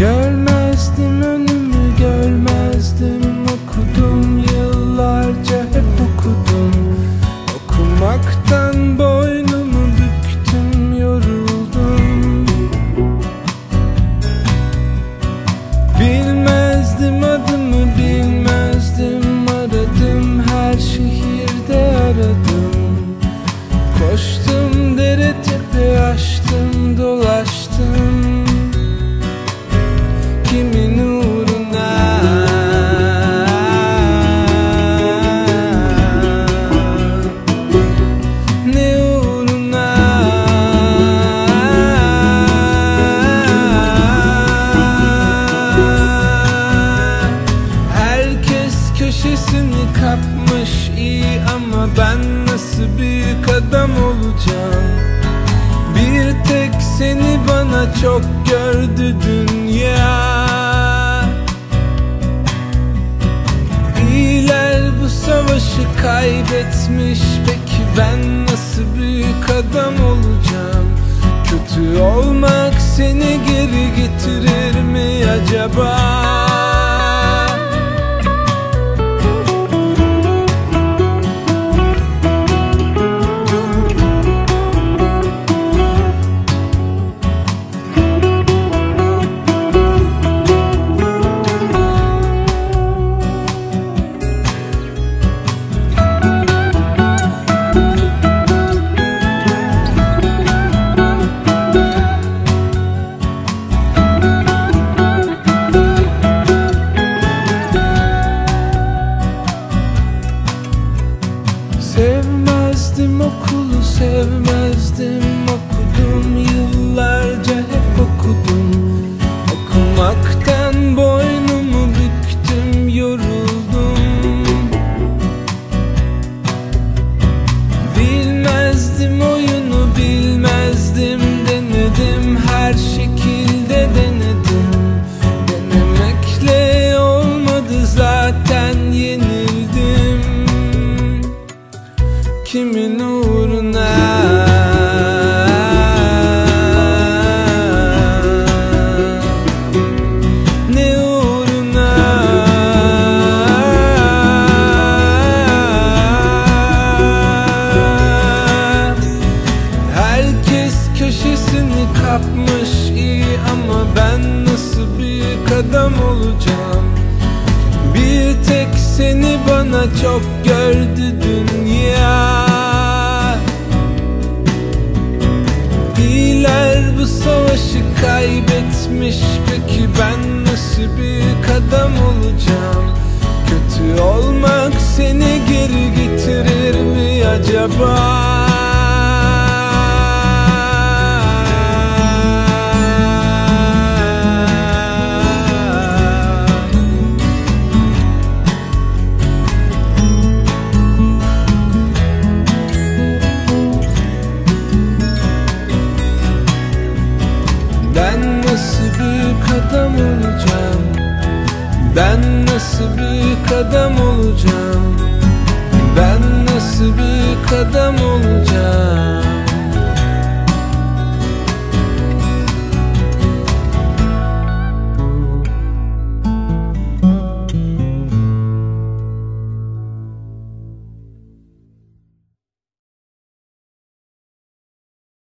Yeah. adam olacağım. Bir tek seni bana çok gördü dünya. İyiler bu savaşı kaybetmiş. Peki ben nasıl büyük adam olacağım? Kötü olmak seni geri getirir mi acaba? Sevmezdim okudum yıllarca hep okudum. Okumaktan boynumu büktüm yoruldum. Bilmezdim oyunu bilmezdim denedim. Her şekilde denedim. Denemekle olmadı zaten yenildim. Kimin adam olacağım. Bir tek seni bana çok gördü dünya. İyiler bu savaşı kaybetmiş. Peki ben nasıl büyük adam olacağım? Kötü olmak seni geri getirir mi acaba Ben nasıl büyük adam olacağım? Ben nasıl büyük adam olacağım